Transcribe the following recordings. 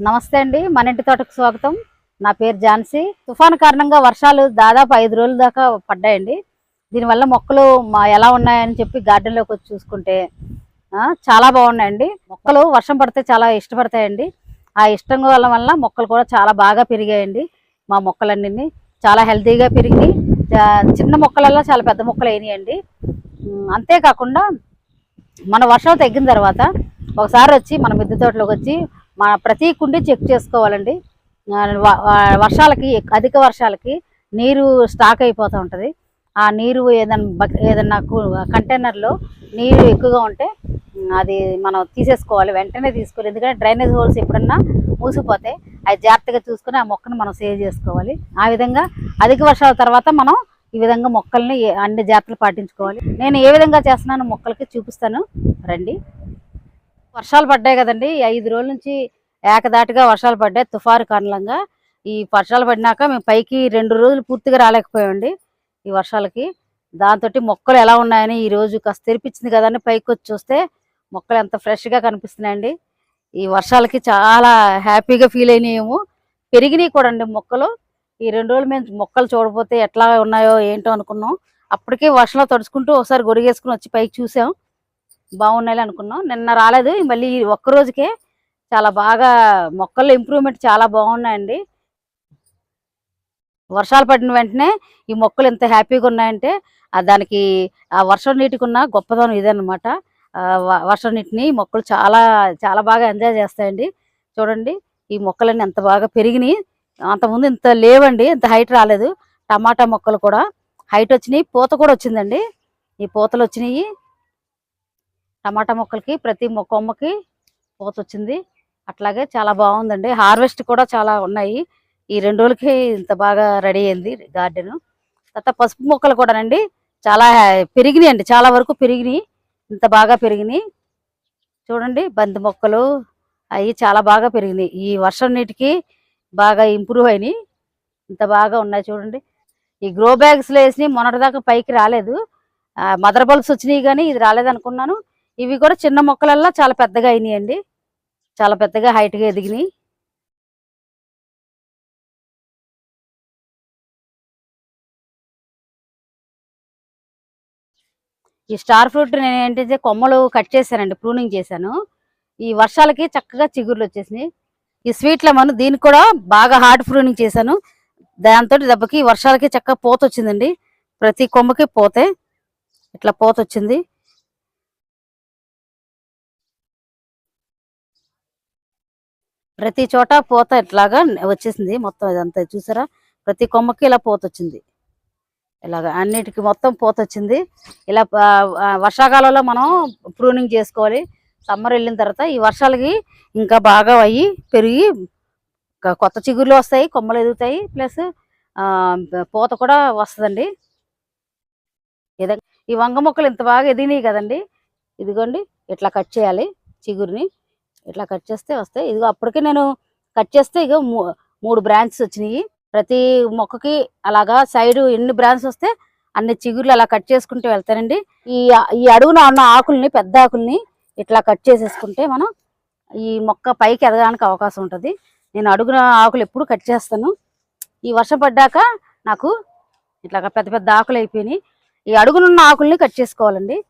నమస్తే అండి మన ఇంటి తోటకు స్వాగతం. నా పేరు ఝాన్సీ. తుఫాను కారణంగా వర్షాలు దాదాపు ఐదు రోజుల దాకా పడ్డాయండి. దీనివల్ల మొక్కలు మా ఎలా ఉన్నాయని చెప్పి గార్డెన్లోకి వచ్చి చూసుకుంటే చాలా బాగున్నాయండి. మొక్కలు వర్షం పడితే చాలా ఇష్టపడతాయండి. ఆ ఇష్టం వల్ల వల్ల మొక్కలు కూడా చాలా బాగా పెరిగాయండి మా మొక్కలన్నీ చాలా హెల్తీగా పెరిగి చిన్న మొక్కలల్లో చాలా పెద్ద మొక్కలు అయినాయండి. అంతేకాకుండా మన వర్షం తగ్గిన తర్వాత ఒకసారి వచ్చి మన మిద్దె తోటలోకి వచ్చి మన ప్రతి కుండి చెక్ చేసుకోవాలండి. వర్షాలకి ఎక్- అధిక వర్షాలకి నీరు స్టాక్ అయిపోతూ ఉంటుంది. ఆ నీరు ఏదైనా ఏదన్నా ఏదైనా కంటైనర్లో నీరు ఎక్కువగా ఉంటే అది మనం తీసేసుకోవాలి. వెంటనే తీసుకోవాలి. ఎందుకంటే డ్రైనేజ్ హోల్స్ ఎప్పుడన్నా మూసిపోతే అది జాగ్రత్తగా చూసుకుని ఆ మొక్కను మనం సేవ్ చేసుకోవాలి. ఆ విధంగా అధిక వర్షాల తర్వాత మనం ఈ విధంగా మొక్కల్ని అన్ని జాగ్రత్తలు పాటించుకోవాలి. నేను ఏ విధంగా చేస్తున్నాను మొక్కలకి చూపిస్తాను. రండి. వర్షాలు పడ్డాయి కదండి. ఐదు రోజుల నుంచి ఏకదాటిగా వర్షాలు పడ్డాయి తుఫారు కారణంగా. ఈ వర్షాలు పడినాక మేము పైకి రెండు రోజులు పూర్తిగా రాలేకపోయామండి ఈ వర్షాలకి. దాంతో మొక్కలు ఎలా ఉన్నాయని ఈ రోజు కాస్త తెరిపించింది కదండి. పైకి వచ్చి చూస్తే మొక్కలు ఎంత ఫ్రెష్గా కనిపిస్తున్నాయండి. ఈ వర్షాలకి చాలా హ్యాపీగా ఫీల్ అయినాయేమో. పెరిగినాయి కూడా అండి మొక్కలు. ఈ రెండు రోజులు మేము మొక్కలు చూడపోతే ఎట్లా ఉన్నాయో ఏంటో అనుకున్నాం. అప్పటికే వర్షంలో తడుచుకుంటూ ఒకసారి గొరిగేసుకుని వచ్చి పైకి చూసాం. బాగున్నాయి అనుకున్నాం నిన్న రాలేదు మళ్ళీ ఒక్క రోజుకే చాలా బాగా మొక్కల్లో ఇంప్రూవ్మెంట్ చాలా బాగున్నాయండి. వర్షాలు పడిన వెంటనే ఈ మొక్కలు ఎంత హ్యాపీగా ఉన్నాయంటే దానికి ఆ వర్షం నీటికి ఉన్న గొప్పదనం ఇదన్నమాట. వర్షం నీటిని మొక్కలు చాలా చాలా బాగా ఎంజాయ్ చేస్తాయండి. చూడండి ఈ మొక్కలన్నీ ఎంత బాగా పెరిగినాయి. అంతకుముందు ఇంత లేవండి ఇంత హైట్ రాలేదు. టమాటా మొక్కలు కూడా హైట్ వచ్చినాయి పూత కూడా వచ్చిందండి. ఈ పూతలు వచ్చినాయి. టమాటా మొక్కలకి ప్రతి మొక్క కొమ్మకి పూత వచ్చింది అట్లాగే చాలా బాగుందండి. హార్వెస్ట్ కూడా చాలా ఉన్నాయి. ఈ రెండు రోజులకి ఇంత బాగా రెడీ అయింది గార్డెన్. తర్వాత పసుపు మొక్కలు కూడానండి చాలా పెరిగినాయి అండి. చాలా వరకు పెరిగినాయి. ఇంత బాగా పెరిగినాయి. చూడండి బంతి మొక్కలు అవి చాలా బాగా పెరిగినాయి. ఈ వర్షం నీటికి బాగా ఇంప్రూవ్ అయినాయి. ఇంత బాగా ఉన్నాయి చూడండి. ఈ గ్రో బ్యాగ్స్లో వేసినాయి మొన్నటిదాకా పైకి రాలేదు. మదర్ బల్బ్స్ వచ్చినాయి కానీ ఇది రాలేదు అనుకున్నాను ఇవి కూడా చిన్న మొక్కలల్లా చాలా పెద్దగా అయినాయండి. చాలా పెద్దగా హైట్గా ఎదిగినాయి. ఈ స్టార్ ఫ్రూట్ నేను ఏంటంటే కొమ్మలు కట్ చేశానండి ప్రూనింగ్ చేశాను. ఈ వర్షాలకి చక్కగా చిగుర్లు వచ్చేసినాయి. ఈ స్వీట్ లెమన్ దీనికి కూడా బాగా హార్డ్ ప్రూనింగ్ చేశాను. దాంతో దెబ్బకి వర్షాలకి చక్కగా పోత వచ్చిందండి ప్రతి కొమ్మకి పోతే ఇట్లా పోత వచ్చింది ప్రతి చోట పూత ఇట్లాగా వచ్చేసింది మొత్తం ఇదంతా చూసారా? ప్రతి కొమ్మకి ఇలా పూత వచ్చింది. ఇలాగ అన్నిటికి మొత్తం పూత వచ్చింది. ఇలా వర్షాకాలంలో మనం ప్రూనింగ్ చేసుకోవాలి. సమ్మర్ వెళ్ళిన తర్వాత ఈ వర్షాలకి ఇంకా బాగా అయ్యి పెరిగి కొత్త చిగుర్లు వస్తాయి కొమ్మలు ఎదుగుతాయి. ప్లస్ పూత కూడా వస్తుందండి. ఇదే ఈ వంగ మొక్కలు ఇంత బాగా ఎదిగినాయి కదండి. ఇదిగోండి ఇట్లా కట్ చేయాలి చిగురిని. ఇట్లా కట్ చేస్తే వస్తాయి. ఇదిగో అప్పటికే నేను కట్ చేస్తే ఇగో మూ- మూడు బ్రాంచెస్ వచ్చినాయి. ప్రతి మొక్కకి అలాగా సైడ్ ఎన్ని బ్రాంచెస్ వస్తే అన్ని చిగుర్లు అలా కట్ చేసుకుంటూ వెళ్తానండి. ఈ ఈ అడుగున ఉన్న ఆకుల్ని పెద్ద ఆకుల్ని ఇట్లా కట్ చేసేసుకుంటే మనం ఈ మొక్క పైకి ఎదగడానికి అవకాశం ఉంటుంది. నేను అడుగున ఆకులు ఎప్పుడు కట్ చేస్తాను. ఈ వర్షం పడ్డాక నాకు ఇట్లా పెద్ద పెద్ద ఆకులు అయిపోయినాయి. ఈ అడుగునున్న ఆకుల్ని కట్ చేసుకోవాలండి.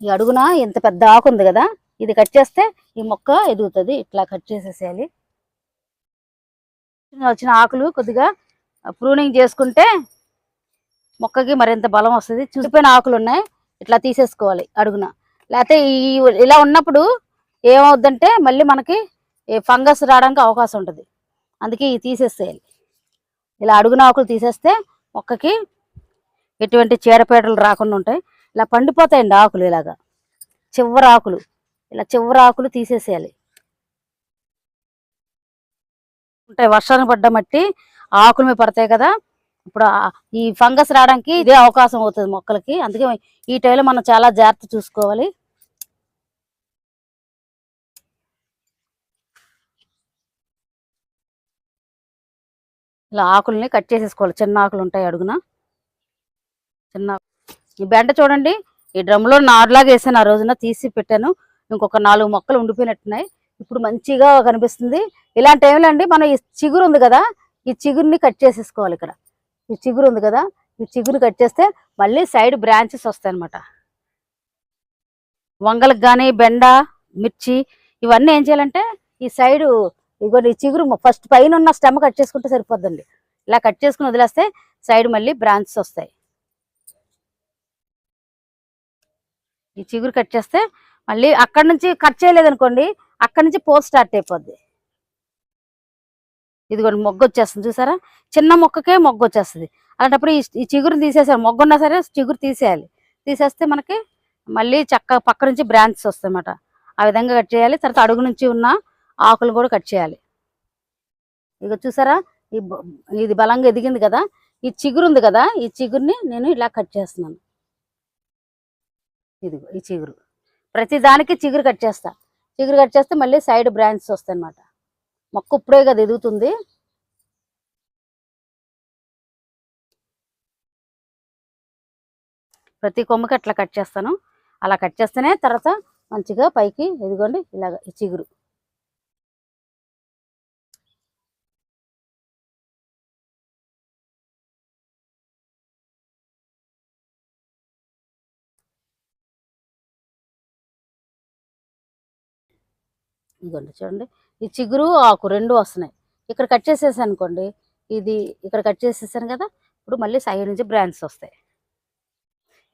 ఈ అడుగున ఇంత పెద్ద ఆకు ఉంది కదా? ఇది కట్ చేస్తే ఈ మొక్క ఎదుగుతుంది. ఇట్లా కట్ చేసేసేయాలి. వచ్చిన ఆకులు కొద్దిగా ప్రూనింగ్ చేసుకుంటే మొక్కకి మరింత బలం వస్తుంది. చుడిపోయిన ఆకులు ఉన్నాయి. ఇట్లా తీసేసుకోవాలి అడుగున. లేకపోతే ఈ ఇలా ఉన్నప్పుడు ఏమవుద్దంటే మళ్ళీ మనకి ఫంగస్ రావడానికి అవకాశం ఉంటుంది. అందుకే ఇవి తీసేసేయాలి. ఇలా అడుగున ఆకులు తీసేస్తే మొక్కకి ఎటువంటి చీడపేటలు రాకుండా ఉంటాయి. ఇలా పండిపోతాయండి ఆకులు ఇలాగా. చివరి ఆకులు. ఇలా చివరి ఆకులు తీసేసేయాలి. ఉంటాయి వర్షాన్ని పడ్డ మట్టి ఆకులు ఆకుల మీద పడతాయి కదా. ఇప్పుడు ఈ ఫంగస్ రావడానికి ఇదే అవకాశం అవుతుంది మొక్కలకి. అందుకే ఈ టైంలో మనం చాలా జాగ్రత్త చూసుకోవాలి. ఇలా ఆకుల్ని కట్ చేసేసుకోవాలి. చిన్న ఆకులు ఉంటాయి అడుగున. చిన్న ఈ బెండ చూడండి. ఈ డ్రమ్లో నారులాగా వేసాను. ఆ రోజున తీసి పెట్టాను. ఇంకొక నాలుగు మొక్కలు ఉండిపోయినట్టున్నాయి. ఇప్పుడు మంచిగా కనిపిస్తుంది. ఇలాంటి టైంలో అండి మనం ఈ చిగురు ఉంది కదా ఈ చిగురిని కట్ చేసేసుకోవాలి ఇక్కడ. ఈ చిగురు ఉంది కదా ఈ చిగురు కట్ చేస్తే మళ్ళీ సైడ్ బ్రాంచెస్ వస్తాయి అనమాట వంగలకు కానీ బెండ మిర్చి ఇవన్నీ ఏం చేయాలంటే ఈ సైడు ఇగో ఈ చిగురు ఫస్ట్ పైన ఉన్న స్టెమ్ కట్ చేసుకుంటే సరిపోద్దండి. ఇలా కట్ చేసుకుని వదిలేస్తే సైడ్ మళ్ళీ బ్రాంచెస్ వస్తాయి. ఈ చిగురు కట్ చేస్తే మళ్ళీ అక్కడ నుంచి కట్ చేయలేదనుకోండి అక్కడ నుంచి పోస్ట్ స్టార్ట్ అయిపోద్ది. ఇదిగోండి మొగ్గ వచ్చేస్తుంది చూసారా? చిన్న మొక్కకే మొగ్గ వచ్చేస్తుంది. అలాంటప్పుడు ఈ చిగురు తీసేసారు. మొగ్గ ఉన్నా సరే చిగురు తీసేయాలి. తీసేస్తే మనకి మళ్ళీ చక్క పక్క నుంచి బ్రాంచెస్ వస్తాయి అన్నమాట ఆ విధంగా కట్ చేయాలి. తర్వాత అడుగు నుంచి ఉన్న ఆకులు కూడా కట్ చేయాలి. ఇక చూసారా? ఈ ఇది బలంగా ఎదిగింది కదా? ఈ చిగురు ఉంది కదా? ఈ చిగురిని నేను ఇలా కట్ చేస్తున్నాను. ఇదిగో ఈ చిగురు. ప్రతి దానికి చిగురు కట్ చేస్తా. చిగురు కట్ చేస్తే మళ్ళీ సైడ్ బ్రాంచెస్ వస్తాయి అన్నమాట మొక్క ఇప్పుడే కదా ఎదుగుతుంది. ప్రతి కొమ్మకి అట్లా కట్ చేస్తాను. అలా కట్ చేస్తేనే తర్వాత మంచిగా పైకి ఎదుగోండి ఇలాగ ఈ చిగురు. ఇదిగోండి చూడండి. ఈ చిగురు ఆకు రెండు వస్తున్నాయి. ఇక్కడ కట్ చేసేసాను అనుకోండి. ఇది ఇక్కడ కట్ చేసేసాను కదా ఇప్పుడు మళ్ళీ సైడ్ నుంచి బ్రాంచెస్ వస్తాయి.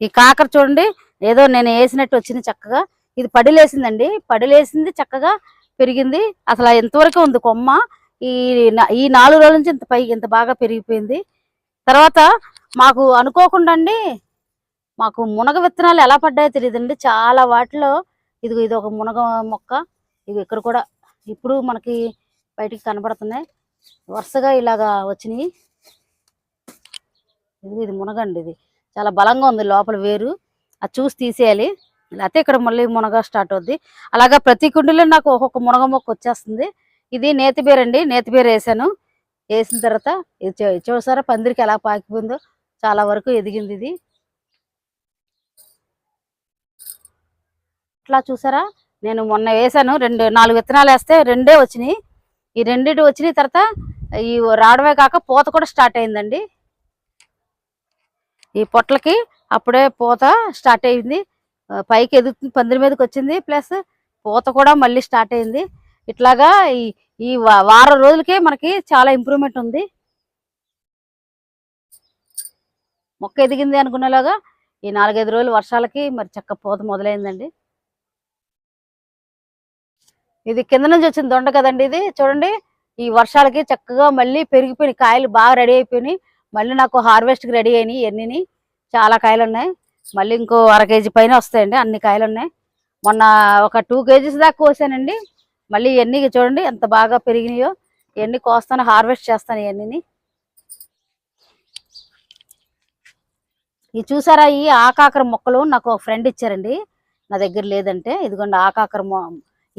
ఈ కాకర చూడండి ఏదో నేను వేసినట్టు వచ్చింది చక్కగా. ఇది పడిలేసిందండి. పడిలేసింది చక్కగా పెరిగింది. అసలు ఎంతవరకు ఉంది కొమ్మ? ఈ ఈ నాలుగు రోజుల నుంచి ఇంత పై ఇంత బాగా పెరిగిపోయింది. తర్వాత మాకు అనుకోకుండా అండి మాకు మునగ విత్తనాలు ఎలా పడ్డాయో తెలియదండి. చాలా వాటిలో ఇదిగో ఇది ఒక మునగ మొక్క. ఇది ఇక్కడ కూడా ఇప్పుడు మనకి బయటికి కనబడుతున్నాయి. వరుసగా ఇలాగా వచ్చినాయి. ఇది ఇది మునగండి ఇది. చాలా బలంగా ఉంది లోపల వేరు. అది చూసి తీసేయాలి. లేకపోతే ఇక్కడ మళ్ళీ మునగ స్టార్ట్ అవుద్ది. అలాగా ప్రతి కుండీలో నాకు ఒక్కొక్క మునగ మొక్క వచ్చేస్తుంది. ఇది నేతిబీర అండి. నేతిబీర వేసాను. వేసిన తర్వాత ఇది చూసారా? పందిరికి ఎలా పాకిపోయిందో. చాలా వరకు ఎదిగింది ఇది. ఇట్లా చూసారా? నేను మొన్న వేసాను రెండు నాలుగు విత్తనాలు వేస్తే రెండే వచ్చినాయి. ఈ రెండింటి వచ్చిన తర్వాత ఈ రావడమే కాక పూత కూడా స్టార్ట్ అయిందండి. ఈ పొట్లకి అప్పుడే పూత స్టార్ట్ అయింది. పైకి ఎదుగుతుంది పందిరి మీదకి వచ్చింది. ప్లస్ పూత కూడా మళ్ళీ స్టార్ట్ అయింది. ఇట్లాగా ఈ ఈ వారం రోజులకే మనకి చాలా ఇంప్రూవ్మెంట్ ఉంది. మొక్క ఎదిగింది అనుకునేలాగా ఈ నాలుగైదు రోజులు వర్షాలకి మరి చక్క పూత మొదలైందండి. ఇది కింద నుంచి వచ్చిన దొండ కదండి ఇది? చూడండి. ఈ వర్షాలకి చక్కగా మళ్ళీ పెరిగిపోయినాయి. కాయలు బాగా రెడీ అయిపోయినాయి. మళ్ళీ నాకు హార్వెస్ట్కి రెడీ అయినాయి ఎన్ని చాలా కాయలు ఉన్నాయి. మళ్ళీ ఇంకో అర కేజీ పైన వస్తాయండి. అన్ని కాయలు ఉన్నాయి. మొన్న ఒక టూ కేజీస్ దాకా కోసానండి. మళ్ళీ ఇవన్నీ చూడండి. ఎంత బాగా పెరిగినాయో. ఇవన్నీ కోస్తాను హార్వెస్ట్ చేస్తాను ఇవన్నీ ఇవి చూసారా ఈ ఆకాకర మొక్కలు నాకు ఒక ఫ్రెండ్ ఇచ్చారండి. నా దగ్గర లేదంటే. ఇదిగోండి ఆకాకర మొ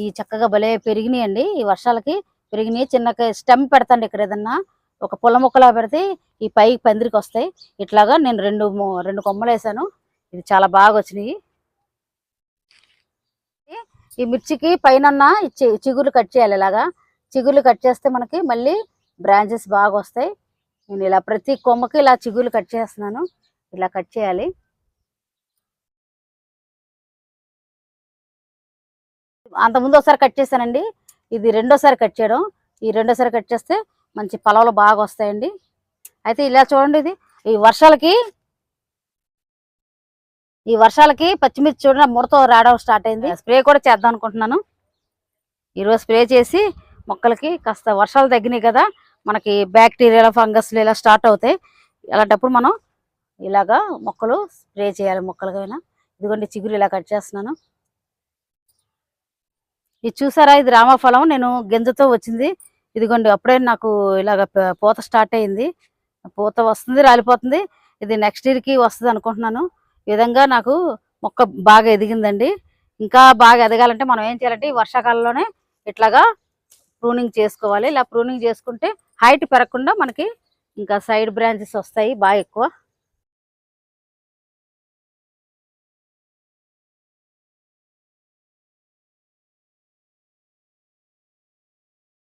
ఈ చక్కగా భలే పెరిగినాయండి. ఈ వర్షాలకి పెరిగినాయి. చిన్న స్టెమ్ పెడతాండి ఇక్కడ ఏదన్నా. ఒక పుల్ల మొక్కలా పెడితే ఈ పై పందిరికి వస్తాయి. ఇట్లాగా నేను రెండు రెండు కొమ్మలు వేసాను ఇది చాలా బాగా వచ్చినాయి ఈ మిర్చికి పైన చిగుర్లు కట్ చేయాలి ఇలాగా. చిగుర్లు కట్ చేస్తే మనకి మళ్ళీ బ్రాంచెస్ బాగా వస్తాయి నేను ఇలా ప్రతి కొమ్మకి ఇలా చిగుర్లు కట్ చేస్తున్నాను. ఇలా కట్ చేయాలి. అంతకుముందు ఒకసారి కట్ చేశానండి. ఇది రెండోసారి కట్ చేయడం. ఈ రెండోసారి కట్ చేస్తే మంచి పొలంలో బాగా వస్తాయండి. అయితే ఇలా చూడండి ఇది. ఈ వర్షాలకి ఈ వర్షాలకి పచ్చిమిర్చి చూడండి ముడత రావడం స్టార్ట్ అయింది. స్ప్రే కూడా చేద్దాం అనుకుంటున్నాను. ఈరోజు స్ప్రే చేసి మొక్కలకి కాస్త వర్షాలు తగ్గినాయి కదా మనకి బ్యాక్టీరియా ఫంగస్లు ఇలా స్టార్ట్ అవుతాయి. అలాంటప్పుడు మనం ఇలాగా మొక్కలు స్ప్రే చేయాలి మొక్కలకైనా ఇదిగోండి చిగురు ఇలా కట్ చేస్తున్నాను. ఇది చూసారా? ఇది రామఫలం. నేను గింజతో వచ్చింది. ఇదిగోండి అప్పుడే నాకు ఇలాగ పూత స్టార్ట్ అయింది. పూత వస్తుంది రాలిపోతుంది. ఇది నెక్స్ట్ ఇయర్కి వస్తుంది అనుకుంటున్నాను. ఈ విధంగా నాకు మొక్క బాగా ఎదిగిందండి. ఇంకా బాగా ఎదగాలంటే మనం ఏం చేయాలంటే ఈ వర్షాకాలంలోనే ఇట్లాగా ప్రూనింగ్ చేసుకోవాలి. ఇలా ప్రూనింగ్ చేసుకుంటే హైట్ పెరగకుండా మనకి ఇంకా సైడ్ బ్రాంచెస్ వస్తాయి బాగా ఎక్కువ.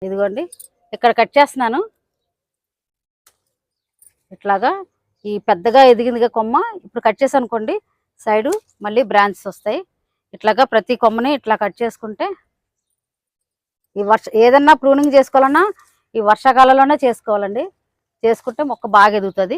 ఇదిగోండి ఇక్కడ కట్ చేస్తున్నాను. ఇట్లాగా ఈ పెద్దగా ఎదిగిందిగా కొమ్మ ఇప్పుడు కట్ చేసి అనుకోండి సైడు మళ్ళీ బ్రాంచెస్ వస్తాయి. ఇట్లాగా ప్రతి కొమ్మని ఇట్లా కట్ చేసుకుంటే ఈ వర్ష ఏదన్నా ప్రూనింగ్ చేసుకోవాలన్నా ఈ వర్షాకాలంలోనే చేసుకోవాలండి. చేసుకుంటే మొక్క బాగా ఎదుగుతుంది.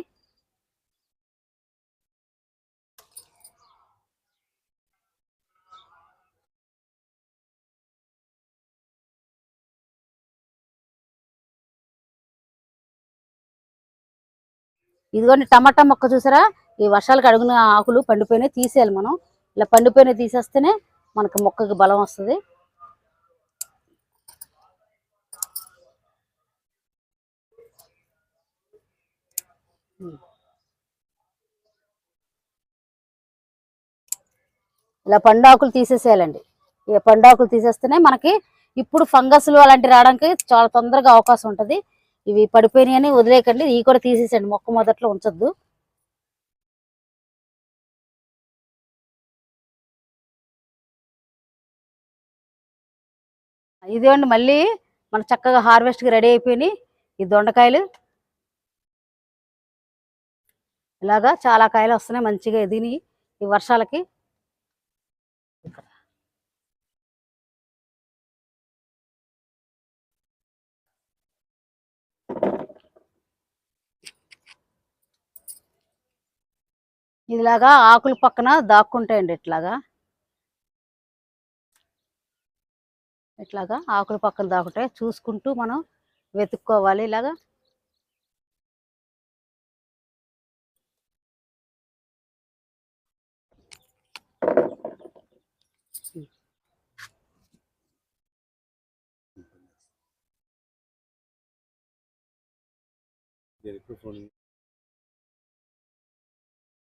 ఇదిగోండి టమాటా మొక్క చూసారా? ఈ వర్షాలకు అడుగున ఆకులు పండిపోయినాయి తీసేయాలి మనం. ఇలా పండిపోయినాయి తీసేస్తేనే మనకు మొక్కకి బలం వస్తుంది. ఇలా పండు ఆకులు తీసేసేయాలండి. ఈ పండు ఆకులు తీసేస్తేనే మనకి ఇప్పుడు ఫంగస్లు అలాంటివి రావడానికి చాలా తొందరగా అవకాశం ఉంటుంది. ఇవి పడిపోయినాయని వదిలేకండి ఇవి కూడా తీసేసండి మొక్క మొదట్లో ఉంచొద్దు. ఇదిగోండి మళ్ళీ మన చక్కగా హార్వెస్ట్కి రెడీ అయిపోయినాయి ఈ దొండకాయలు. ఇలాగా చాలా కాయలు వస్తున్నాయి. మంచిగా ఎదిగినాయి ఈ వర్షాలకి. ఇదిలాగా ఆకుల పక్కన దాక్కుంటాయండి ఇట్లాగా. ఇట్లాగా ఆకుల పక్కన దాకుంటాయి చూసుకుంటూ మనం వెతుక్కోవాలి ఇలాగా.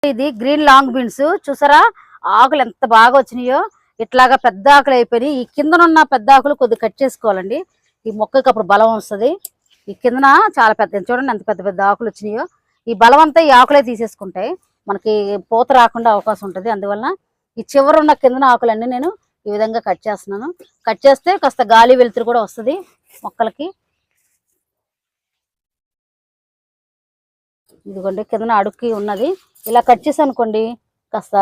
ఇది గ్రీన్ లాంగ్ బీన్స్. చూసారా? ఆకులు ఎంత బాగా వచ్చినాయో. ఇట్లాగా పెద్ద ఆకులు అయిపోయినాయి. ఈ కిందనున్న పెద్ద ఆకులు కొద్దిగా కట్ చేసుకోవాలండి. ఈ మొక్కకి అప్పుడు బలం వస్తుంది. ఈ కిందన చాలా పెద్ద చూడండి ఎంత పెద్ద పెద్ద ఆకులు వచ్చినాయో. ఈ బలం అంతా ఈ ఆకులే తీసేసుకుంటాయి. మనకి పూత రాకుండా అవకాశం ఉంటుంది. అందువలన ఈ చివరి ఉన్న కిందన ఆకులన్నీ నేను ఈ విధంగా కట్ చేస్తున్నాను. కట్ చేస్తే కాస్త గాలి వెలుతురు కూడా వస్తుంది మొక్కలకి. ఇదిగోండి కిందన అడుక్కి ఉన్నది. ఇలా కట్ చేసి అనుకోండి కాస్త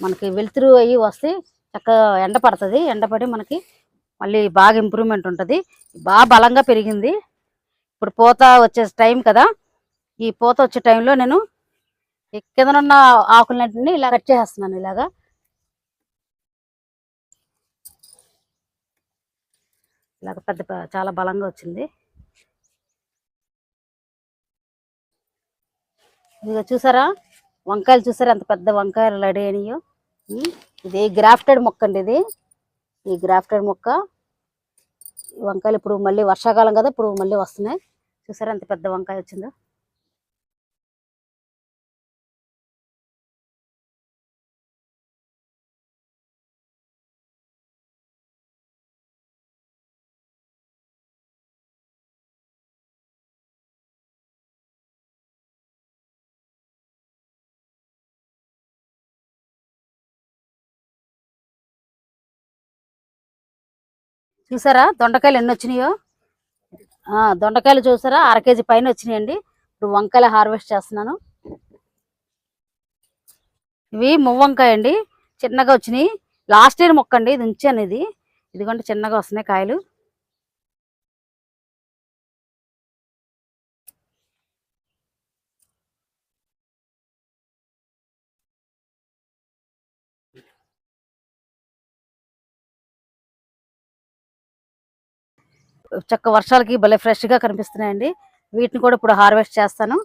మనకి వెలుతురు అయ్యి వస్తే చక్కగా ఎండ పడుతుంది. ఎండపడి మనకి మళ్ళీ బాగా ఇంప్రూవ్మెంట్ ఉంటుంది. బాగా బలంగా పెరిగింది. ఇప్పుడు పూత వచ్చే టైం కదా. ఈ పూత వచ్చే టైంలో నేను కిందనున్న ఆకులన్నింటినీ ఇలా కట్ చేసేస్తున్నాను ఇలాగా. ఇలాగ పెద్ద చాలా బలంగా వచ్చింది. ఇదిగో చూసారా? వంకాయలు చూసారు? ఎంత పెద్ద వంకాయలు రెడీ అయినాయో ఇది గ్రాఫ్టెడ్ మొక్క అండి ఇది. ఈ గ్రాఫ్టెడ్ మొక్క. వంకాయలు ఇప్పుడు మళ్ళీ వర్షాకాలం కదా ఇప్పుడు మళ్ళీ వస్తున్నాయి. చూసారా? ఎంత పెద్ద వంకాయ వచ్చిందో. చూసారా? దొండకాయలు ఎన్ని వచ్చినాయో? దొండకాయలు చూసారా? అర కేజీ పైన వచ్చినాయండి. ఇప్పుడు వంకాయలు హార్వెస్ట్ చేస్తున్నాను. ఇవి మువ్వంకాయ అండి చిన్నగా వచ్చినాయి. లాస్ట్ ఇయర్ మొక్క అండి ఇది ఉంచాను ఇది. ఇదిగోండి చిన్నగా వస్తున్నాయి కాయలు. చక్క వర్షాలకి భలే ఫ్రెష్గా కనిపిస్తున్నాయండి. వీటిని కూడా ఇప్పుడు హార్వెస్ట్ చేస్తాను.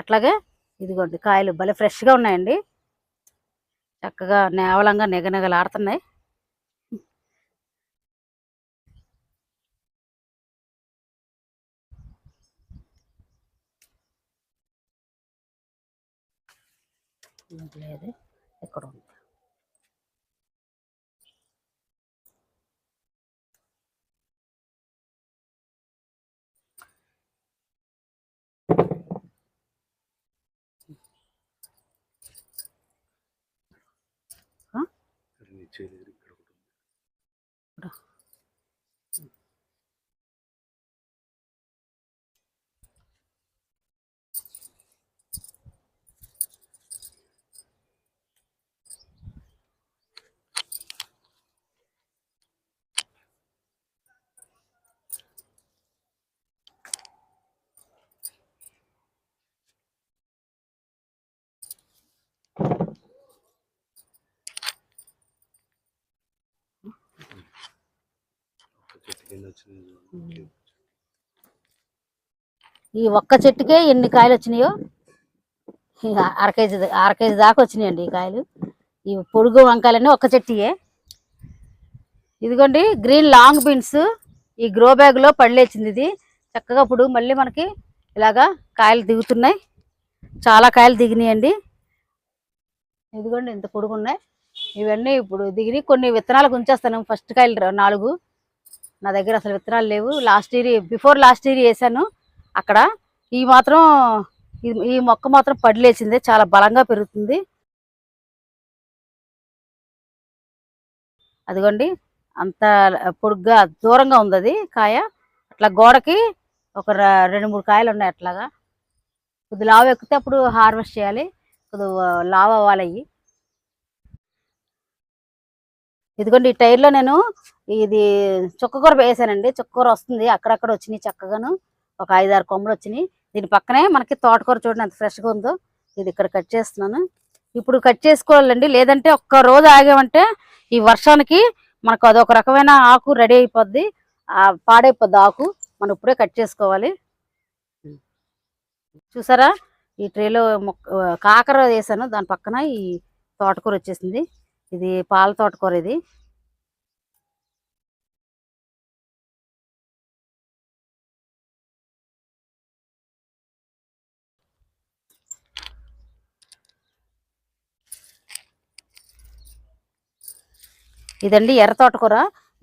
అట్లాగే ఇదిగోండి కాయలు భలే ఫ్రెష్గా ఉన్నాయండి. చక్కగా నేవలంగా నెగనెగలాడుతున్నాయి. లేదు ఇక్కడ ఉంది. చేయలేదు ఇక్కడ ఈ ఒక్క చెట్టుకే ఎన్ని కాయలు వచ్చినాయో? అర కేజీ అర కేజీ దాకా వచ్చినాయండి ఈ కాయలు. ఈ పొడుగు వంకాయలన్నీ ఒక్క చెట్టుయే. ఇదిగోండి గ్రీన్ లాంగ్ బీన్స్ ఈ గ్రో బ్యాగ్లో పడలేచింది ఇది. చక్కగా ఇప్పుడు మళ్ళీ మనకి ఇలాగా కాయలు దిగుతున్నాయి. చాలా కాయలు దిగినాయండి. ఇదిగోండి ఇంత పొడుగున్నాయి. ఇవన్నీ ఇప్పుడు దిగినాయి. కొన్ని విత్తనాలకు ఉంచేస్తాను. ఫస్ట్ కాయలు నాలుగు. నా దగ్గర అసలు విత్తనాలు లేవు. Last year before last year వేసాను అక్కడ ఈ మాత్రం ఈ- ఈ మొక్క మాత్రం పడిలేచింది చాలా బలంగా పెరుగుతుంది. అదిగోండి. అంత పొడుగ్గా దూరంగా ఉంది అది కాయ. అట్లా గోడకి ఒక ర- రెండు మూడు కాయలు ఉన్నాయి అట్లాగా. కొద్ది లావు ఎక్కితే అప్పుడు హార్వెస్ట్ చేయాలి. కొద్ది లావు అవ్వాలి అవి ఇదిగోండి ఈ టైర్లో నేను ఇది చుక్కకూర వేసానండి. చుక్కకూర వస్తుంది. అక్కడక్కడ వచ్చినాయి చక్కగాను. ఒక ఐదారు కొమ్మలు వచ్చినాయి. దీని పక్కనే మనకి తోటకూర చూడండి ఎంత ఫ్రెష్గా ఉందో. ఇది ఇక్కడ కట్ చేస్తున్నాను. ఇప్పుడు కట్ చేసుకోవాలండి. లేదంటే ఒక్క రోజు ఆగామంటే ఈ వర్షానికి మనకు అదొక రకమైన ఆకు రెడీ అయిపోద్ది. పాడైపోద్ది ఆకు. మనం ఇప్పుడే కట్ చేసుకోవాలి. చూసారా? ఈ ట్రేలో మొక్క కాకర వేసాను. దాని పక్కన ఈ తోటకూర వచ్చేసింది. ఇది పాల తోటకూర ఇది. ఇదండి ఎర్ర తోటకూర.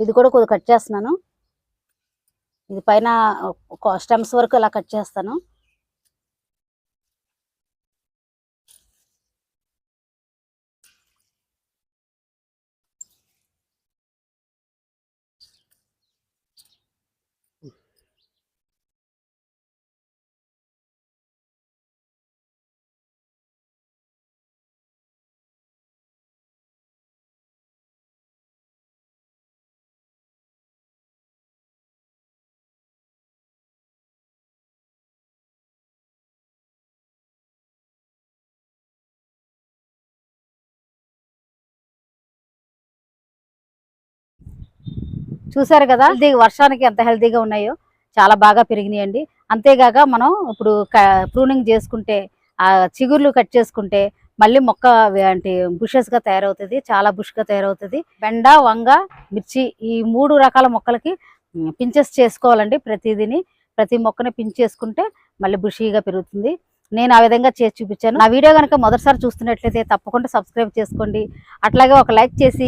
ఇది కూడా కొద్దిగా కట్ చేస్తున్నాను. ఇది పైన స్టెమ్స్ వరకు ఇలా కట్ చేస్తాను. చూసారు కదా? హెల్తీ వర్షానికి ఎంత హెల్తీగా ఉన్నాయో చాలా బాగా పెరిగినాయండి. అంతేగాక మనం ఇప్పుడు ప్రూనింగ్ చేసుకుంటే ఆ చిగుర్లు కట్ చేసుకుంటే మళ్ళీ మొక్క అంటే బుషెస్గా తయారవుతుంది చాలా బుష్గా తయారవుతుంది. బెండ వంగ మిర్చి ఈ మూడు రకాల మొక్కలకి పించెస్ చేసుకోవాలండి ప్రతిదిని. ప్రతి మొక్కని పించ్ చేసుకుంటే మళ్ళీ బుషీగా పెరుగుతుంది. నేను ఆ విధంగా చేసి చూపించాను. నా వీడియో కనుక మొదటిసారి చూస్తున్నట్లయితే తప్పకుండా సబ్స్క్రైబ్ చేసుకోండి. అట్లాగే ఒక లైక్ చేసి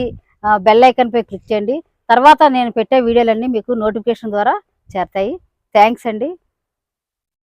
బెల్ ఐకన్పై క్లిక్ చేయండి. తర్వాత నేను పెట్టే వీడియోలన్నీ మీకు నోటిఫికేషన్ ద్వారా చేరతాయి. థ్యాంక్స్ అండి.